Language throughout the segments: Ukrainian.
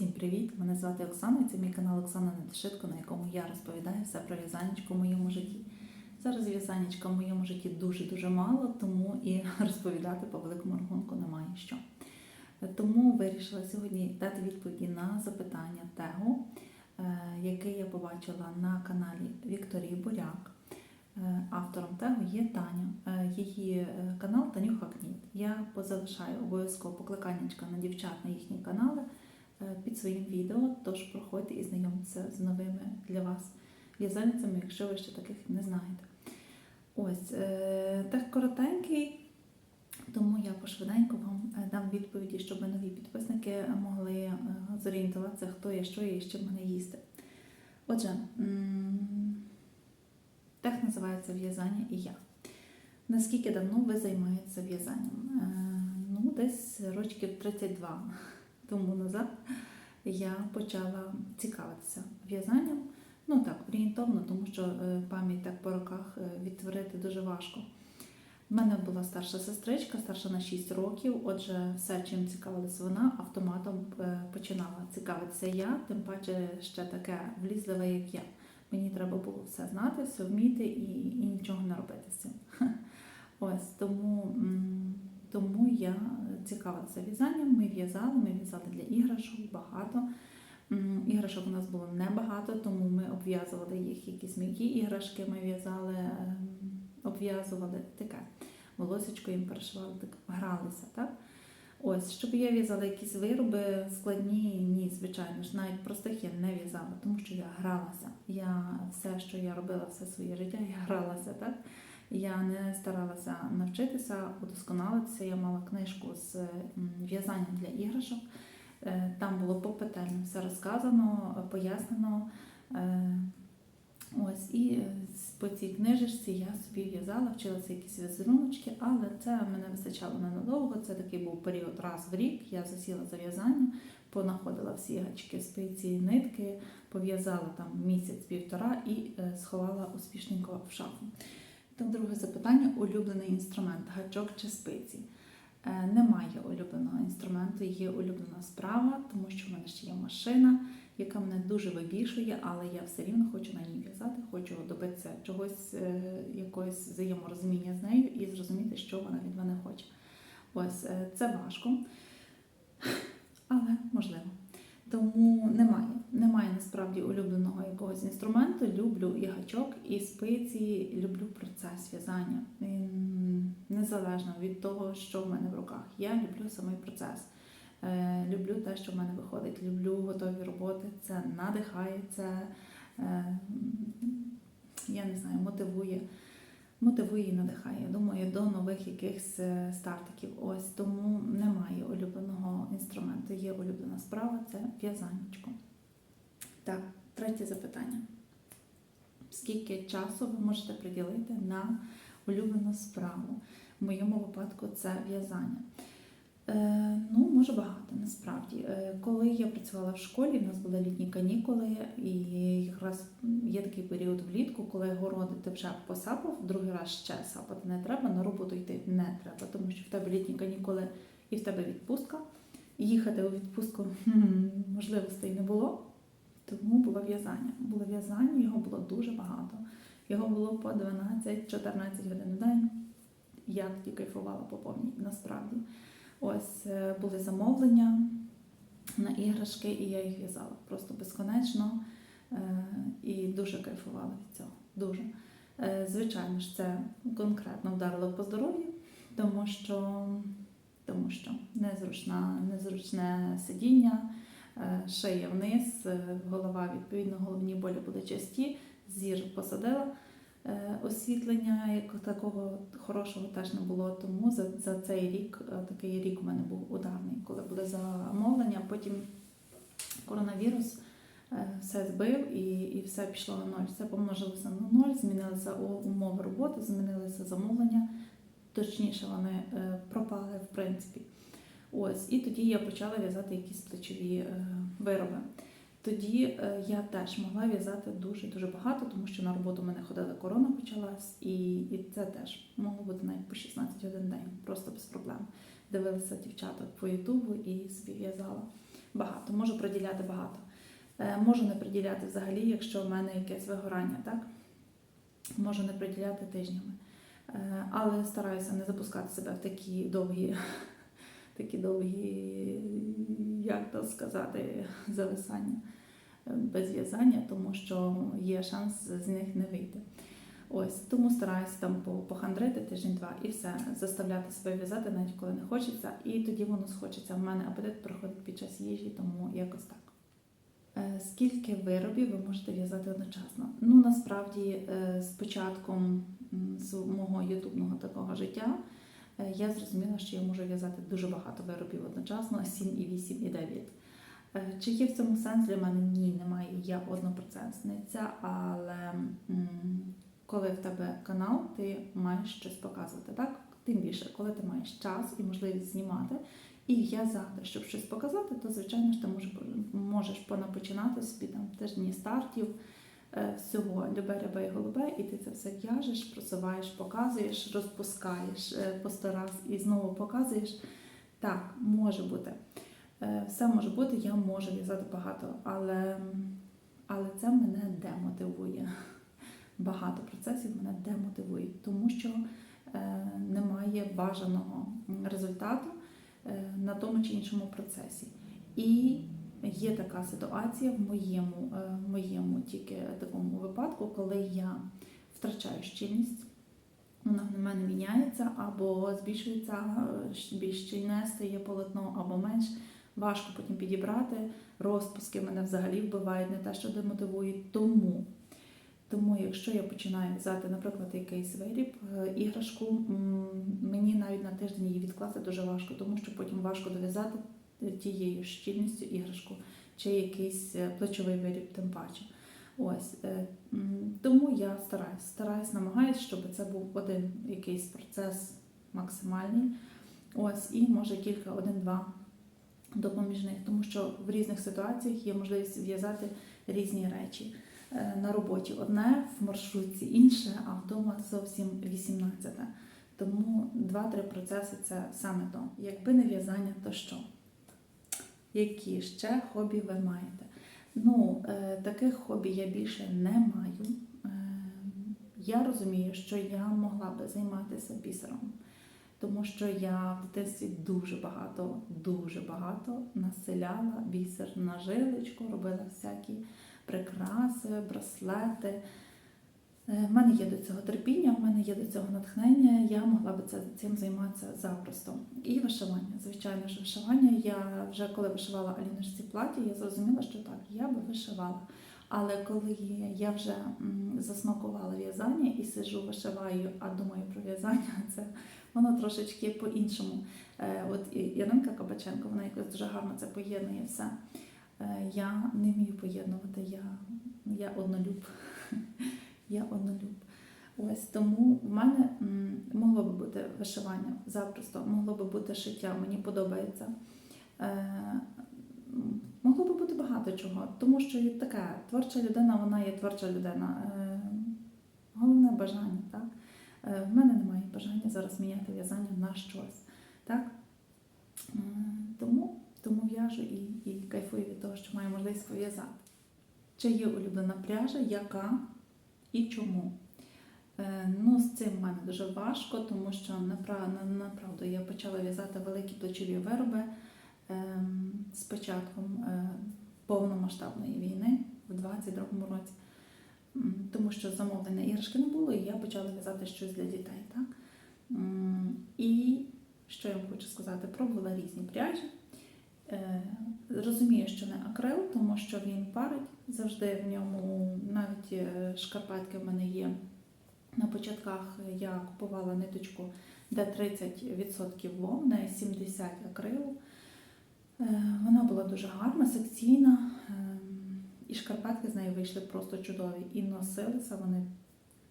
Всім привіт! Мене звати Оксана і це мій канал Оксана Недошитко, на якому я розповідаю все про в'язанечко в моєму житті. Зараз в'язанечка в моєму житті дуже-дуже мало, тому і розповідати по великому рахунку немає що. Тому вирішила сьогодні дати відповіді на запитання Тегу, е, яке я побачила на каналі Вікторії Буряк. Е, Автором тегу є Таня. Е, Її е, канал Танюха Кніт. Я позалишаю обов'язково покликаннячка на дівчат на їхні канали е, під своїм відео, тож проходьте і знайомтеся з новими для вас в'язальницями, якщо ви ще таких не знаєте. Ось е, так коротенький, тому я пошвиденько вам е, дам відповіді, щоб нові підписники могли е, зорієнтуватися, хто я, що я і з чим мене їсти. Отже, тех називається в'язання і я. Наскільки давно ви займаєтеся в'язанням? Е, Ну, десь років 32 тому назад я почала цікавитися в'язанням. Ну так, орієнтовно, тому що е, пам'ять так по роках е, відтворити дуже важко. У мене була старша сестричка, старша на 6 років. Отже, все, чим цікавилася вона, автоматом е, починала цікавитися я, тим паче ще таке влізливе, як я. Мені треба було все знати, все вміти і, і нічого не робити з цим. Ось тому, тому я цікавилася в'язанням. Ми в'язали, ми в'язали для іграшок багато. Іграшок у нас було небагато, тому ми обв'язували їх якісь м'які іграшки, ми в'язали, ем, обв'язували таке. Волосечко їм перешивали, так гралися, так? Ось, щоб я в'язала якісь вироби складні, ні, звичайно ж, навіть простих я не в'язала, тому що я гралася. Я все, що я робила все своє життя, я гралася, так? Я не старалася навчитися, удосконалитися. Я мала книжку з в'язанням для іграшок. Е, Там було попетельно все розказано, пояснено. Е, Ось і по цій книжечці я собі в'язала, вчилася якісь візеруночки, але це мене вистачало ненадовго. Це такий був період раз в рік. Я засіла за в'язанням, понаходила всі гачки, спиці, нитки, пов'язала там місяць-півтора і е, сховала успішненько в шафу. Так, друге запитання: улюблений інструмент, гачок чи спиці? Е, Немає улюбленого інструменту, є улюблена справа, тому що в мене ще є машина, яка мене дуже вибішує, але я все рівно хочу на ній в'язати, хочу добитися чогось, е, якогось взаєморозуміння з нею і зрозуміти, що вона від мене хоче. Ось е, це важко, але можливо. Тому немає. Немає насправді улюбленого якогось інструменту. Люблю і гачок, і спиці, люблю процес в'язання. Незалежно від того, що в мене в руках. Я люблю самий процес. Е, Люблю те, що в мене виходить. Люблю готові роботи. Це надихає, це е, я не знаю, мотивує. Мотивує і надихає. Думаю, до нових якихось е, стартиків. Ось тому немає улюбленого інструменту. Є улюблена справа це в'язанечко. Так, третє запитання. Скільки часу ви можете приділити на улюблену справу? В моєму випадку це в'язання. Багато насправді. Е, коли я працювала в школі, в нас були літні канікули, і якраз є такий період влітку, коли городи ти вже посапав, другий раз ще сапати не треба, на роботу йти не треба, тому що в тебе літні канікули і в тебе відпустка. Їхати у відпустку можливостей не було, тому було в'язання. Було в'язання, його було дуже багато. Його було по 12-14 годин в день. Я тоді кайфувала по повній насправді. Ось е, були замовлення на іграшки, і я їх в'язала просто безконечно е, і дуже кайфувала від цього. Дуже. Е, Звичайно ж, це конкретно вдарило по здоров'ю, тому що, тому що незручна, незручне сидіння, шия вниз, голова, відповідно, головні болі були часті, зір посадила. Е, Освітлення як такого хорошого теж не було, тому за, за цей рік, е, такий рік у мене був ударний, коли були замовлення, потім коронавірус е, все збив і, і все пішло на ноль. Все помножилося на ноль, змінилися умови роботи, змінилися замовлення, точніше, вони пропали в принципі. Ось, і тоді я почала в'язати якісь плечові вироби. Тоді е, я теж могла в'язати дуже дуже багато, тому що на роботу в мене ходила корона почалась, і, і це теж могло бути навіть по 16 годин день, просто без проблем. Дивилася дівчаток по Ютубу і собі в'язала. багато, можу приділяти багато. Е, Можу не приділяти взагалі, якщо в мене якесь вигорання, так? Можу не приділяти тижнями. Е, Але стараюся не запускати себе в такі довгі, такі довгі, як то сказати, зависання е, без в'язання, тому що є шанс з них не вийти. Ось тому стараюся там похандрити тиждень-два і все, заставляти себе в'язати, навіть коли не хочеться, і тоді воно схочеться. В мене апетит приходить під час їжі, тому якось так. Е, Скільки виробів ви можете в'язати одночасно? Ну насправді е, з початком мого ютубного такого життя я зрозуміла, що я можу в'язати дуже багато виробів одночасно 7 і 8 і 9. Е, Чи є в цьому сенс для мене? Ні, немає. Я однопроцентниця, але коли в тебе канал, ти маєш щось показувати, так? Тим більше, коли ти маєш час і можливість знімати і в'язати, щоб щось показати, то звичайно ж ти можеш, понапочинати собі там тижні стартів е, всього любе, рябе і голубе, і ти це все в'яжеш, просуваєш, показуєш, розпускаєш е, по сто раз і знову показуєш. Так, може бути. Е, Все може бути, я можу в'язати багато, але, але це мене демотивує. Багато процесів мене демотивують, тому що е, немає бажаного результату е, на тому чи іншому процесі. І є така ситуація в моєму, е, в моєму тільки такому випадку, коли я втрачаю щільність, вона в мене міняється або збільшується е, більш щільне стає полотно, або менш. Важко потім підібрати. Розпуски мене взагалі вбивають, не те, що демотивують. Тому, тому якщо я починаю в'язати, наприклад, якийсь виріб, е, іграшку, мені навіть на тиждень її відкласти дуже важко, тому що потім важко дов'язати тією щільністю іграшку чи якийсь е, плечовий виріб, тим паче. Ось е, тому я стараюсь, стараюсь, намагаюсь, щоб це був один якийсь процес максимальний. Ось, і може кілька, один-два допоміжних, тому що в різних ситуаціях є можливість в'язати різні речі. Е, На роботі одне, в маршрутці інше, а вдома зовсім 18. Тому 2-3 процеси це саме то. Якби не в'язання, то що? Які ще хобі ви маєте? Ну, е, таких хобі я більше не маю. Е, Я розумію, що я могла би займатися бісером, тому що я в дитинстві дуже багато, дуже багато населяла бісер на жилочку, робила всякі прикраси, браслети. Е, В мене є до цього терпіння, в мене є до цього натхнення, я могла би цим займатися запросто. І вишивання. Звичайно ж, вишивання. Я вже коли вишивала Аліночці платі, я зрозуміла, що так, я би вишивала. Але коли я вже засмакувала в'язання і сиджу, вишиваю, а думаю про в'язання, це воно трошечки по-іншому. Е, От Іринка Кабаченко, вона якось дуже гарно це поєднує все. Е, Я не вмію поєднувати, я, я однолюб. Я однолюб. Ось тому в мене могло би бути вишивання запросто, могло би бути шиття, мені подобається. Е, могло би бути багато чого, тому що і творча людина, вона є творча людина. Е, головне бажання, так? Е, в мене немає бажання зараз міняти в'язання на щось. Так? Е, тому, тому в'яжу і, і кайфую від того, що маю можливість пов'язати. Чи є улюблена пряжа, яка і чому? Е, Ну, з цим в мене дуже важко, тому що направду я почала в'язати великі плечові вироби ем, з початком е, повномасштабної війни в 22-му році. Тому що замовлення іграшки не було, і я почала в'язати щось для дітей. Так? І що я вам хочу сказати, пробувала різні пряжі. Е, Розумію, що не акрил, тому що він парить завжди в ньому, навіть е, шкарпетки в мене є. На початках я купувала ниточку, де 30% вовни, 70% акрилу. Вона була дуже гарна, секційна, е, і шкарпетки з неї вийшли просто чудові. І носилися вони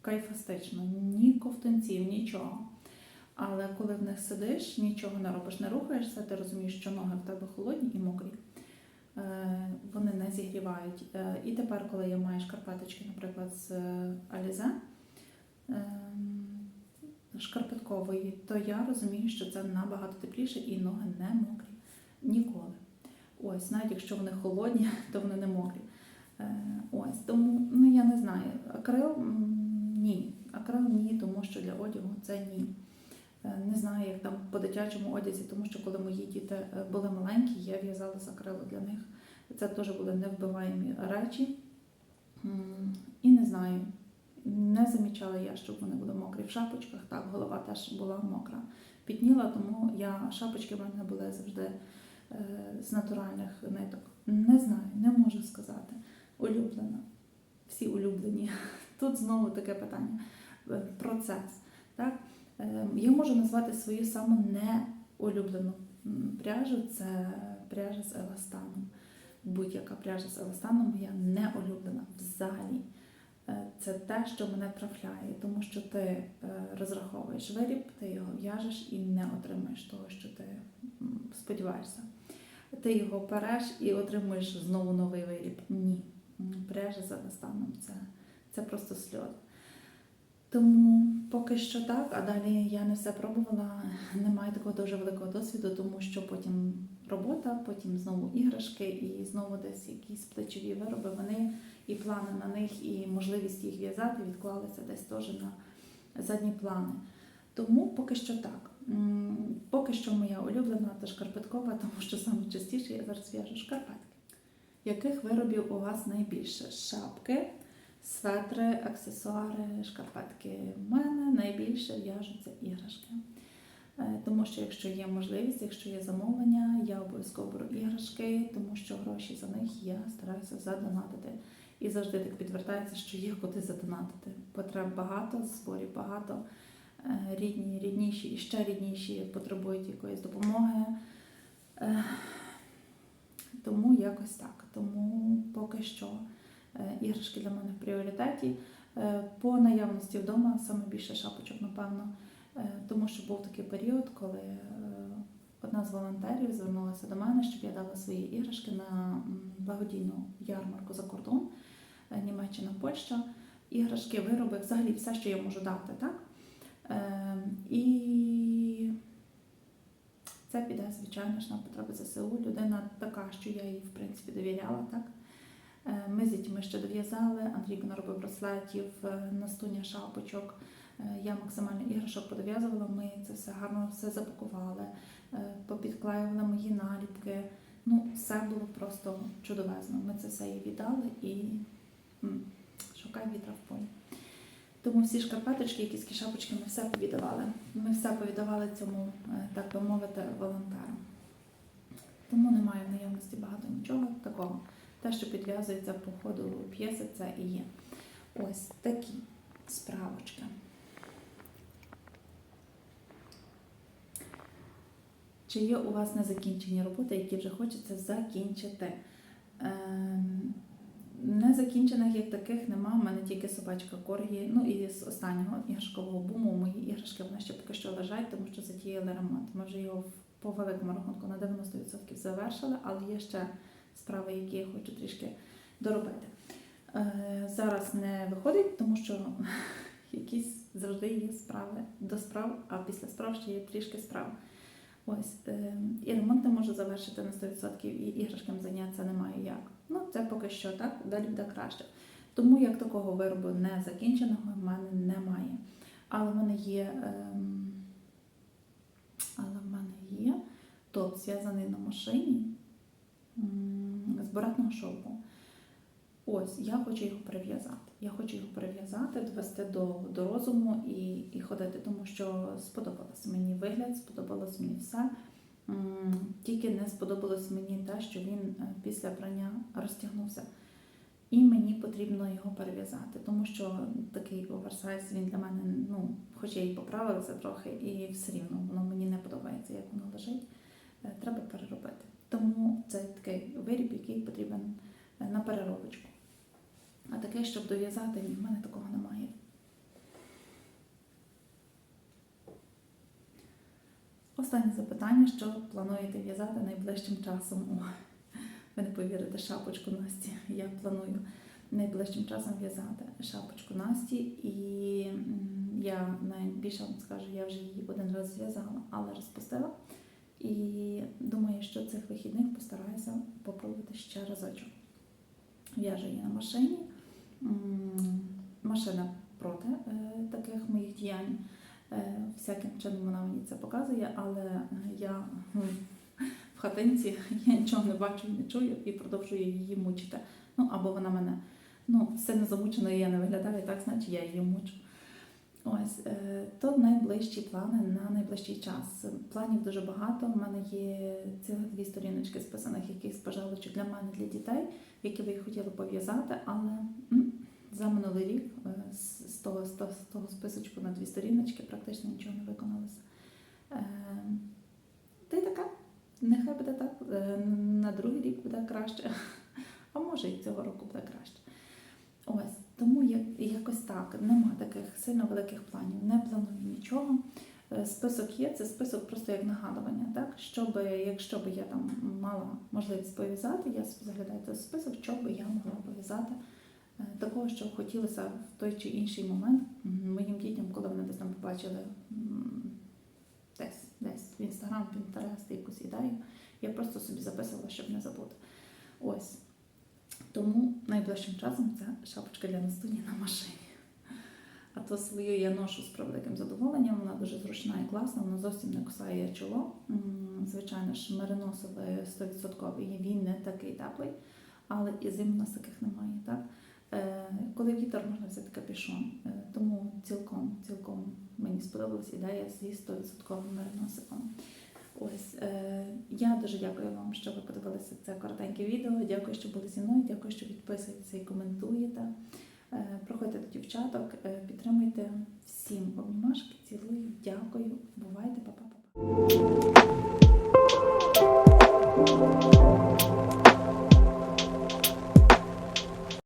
кайфастично, ні ковтунців, нічого. Але коли в них сидиш, нічого не робиш, не рухаєшся, ти розумієш, що ноги в тебе холодні і мокрі. Е, Вони не зігрівають. Е, І тепер, коли я маю шкарпеточки, наприклад, з е, Alize, ем, шкарпеткової, то я розумію, що це набагато тепліше і ноги не мокрі. Ніколи. Ось, навіть якщо вони холодні, то вони не мокрі. Е, Ось тому, ну я не знаю. Акрил ні. Акрил ні, тому що для одягу це ні. Е, Не знаю, як там по дитячому одязі, тому що коли мої діти е, були маленькі, я в'язала з акрилу для них. Це теж були невбиваємі речі. І не знаю, не замічала я, щоб вони були мокрі в шапочках. Так, голова теж була мокра. Пітніла, тому я шапочки в мене були завжди е, з натуральних ниток. Не знаю, не можу сказати. Улюблена. Всі улюблені. Тут знову таке питання. Процес. Так? Е, Я можу назвати свою саму неулюблену пряжу це пряжа з еластаном. Будь-яка пряжа з еластаном моя не улюблена взагалі. Е, Це те, що мене трафляє, тому що ти е, розраховуєш виріб, ти його в'яжеш і не отримаєш того, що ти сподіваєшся. Ти його переш і отримуєш знову новий виріб. Ні. Пряжа з еластаном це, це просто сльози. Тому поки що так, а далі я не все пробувала. Не маю такого дуже великого досвіду, тому що потім робота, потім знову іграшки і знову десь якісь плечові вироби. Вони і плани на них, і можливість їх в'язати відклалися десь теж на задні плани. Тому поки що так. Поки що моя улюблена та шкарпеткова, тому що саме частіше я зараз в'яжу шкарпетки. Яких виробів у вас найбільше? Шапки, светри, аксесуари, шкарпетки. У мене найбільше в'яжуться іграшки. Е, Тому що якщо є можливість, якщо є замовлення, я обов'язково беру іграшки, тому що гроші за них я стараюся задонатити. І завжди так підвертається, що є куди задонатити. Потреб багато, зборів багато. Е, Рідні, рідніші і ще рідніші потребують якоїсь допомоги. Е, Тому якось так. Тому поки що іграшки для мене в пріоритеті. Е, По наявності вдома саме більше шапочок, напевно. Е, Тому що був такий період, коли е, одна з волонтерів звернулася до мене, щоб я дала свої іграшки на благодійну ярмарку за кордон, е, Німеччина, Польща. Іграшки, вироби, взагалі все, що я можу дати, так? Е, І це піде, звичайно ж, на потреби ЗСУ. Людина така, що я їй, в принципі, довіряла, так? Е, Ми з дітьми ще дов'язали, Андрійко наробив браслетів, е, настуня шапочок. Е, Я максимально іграшок подов'язувала, ми це все гарно все запакували, попідклеювали мої наліпки. Ну, все було просто чудовезно. Ми це все їй віддали і шукай вітра в полі. Тому всі шкарпеточки, якісь шапочки, ми все повідавали. Ми все повідавали цьому, так би мовити, волонтерам. Тому немає в наявності багато нічого такого. Те, що підв'язується по ходу п'єси, це і є. Ось такі справочки. Чи є у вас незакінчені роботи, які вже хочеться закінчити? Ем, Незакінчених як таких нема. У мене тільки собачка Коргі. Ну і з останнього іграшкового буму мої іграшки вони ще поки що лежать, тому що затіяли ремонт. Ми вже його в- по великому рахунку на 90% завершили, але є ще справи, які я хочу трішки доробити. Е, Зараз не виходить, тому що якісь завжди є справи до справ, а після справ ще є трішки справ. Ось е, і ремонт не можу завершити на 100%, і іграшками зайнятися немає як. Ну, це поки що так, далі буде краще. Тому як такого виробу не закінченого в мене немає. Але в мене є, ем, але в мене є топ зв'язаний на машині з баратного шовку. Ось, я хочу його перев'язати. Я хочу його перев'язати, довести до, до розуму і, і ходити, тому що сподобалось мені вигляд, сподобалось мені все. Тільки не сподобалось мені те, що він е, після прання розтягнувся. І мені потрібно його перев'язати, тому що такий оверсайз він для мене, ну, хоч я і поправилася трохи, і все рівно воно мені не подобається, як воно лежить. Е, Треба переробити. Тому це такий виріб, який потрібен е, на переробочку. А таке, щоб дов'язати, в мене такого немає. Останнє запитання, що плануєте в'язати найближчим часом? Ви не повірите шапочку Насті. Я планую найближчим часом в'язати шапочку Насті, і я найбільше вам скажу, я вже її один раз зв'язала, але розпустила. І думаю, що цих вихідних постараюся попробувати ще разочок. В'яжу її на машині. Машина проти е, таких моїх діянь. Е, Всяким чином вона мені це показує, але я в хатинці я нічого не бачу не чую і продовжую її мучити. Ну або вона мене ну, сильно замученою я не виглядаю, так значить я її мучу. Ось е, то найближчі плани на найближчий час. Планів дуже багато. У мене є цілих дві сторіночки списаних якихось пожалочок для мене, для дітей, які би я хотіла пов'язати, але за минулий рік е, з того, з того, з того списочку на дві сторіночки практично нічого не виконалося. Е, Та й така. Нехай буде так. На другий рік буде краще. А може і цього року буде краще. Ось тому я- якось так. Нема таких сильно великих планів, не планую нічого. Е, Список є, це список просто як нагадування, так? Щоб, якщо б я там мала можливість пов'язати, я заглядаю цей список, що би я могла пов'язати. Е, Такого, що хотілося в той чи інший момент моїм дітям, коли вони десь там побачили десь, десь в інстаграм, Пінтерест, якусь ідею, я просто собі записувала, щоб не забути. Ось. Тому найближчим часом це шапочка для настуні на машині. А то свою я ношу з превеликим задоволенням, вона дуже зручна і класна, вона зовсім не кусає чоло. Звичайно ж, мериносовий 100% він не такий теплий, але і зим у нас таких немає. Так? Е, Коли вітер можна взяти капюшон. Е, Тому цілком, цілком мені сподобалась ідея зі 100% мериносиком. Ось е, я дуже дякую вам, що ви подобалися це коротеньке відео. Дякую, що були зі мною. Дякую, що підписуєтеся і коментуєте. Е, проходьте до дівчаток, е, підтримуйте всім обнімашки. Цілую, дякую. Бувайте, па-па-па-па.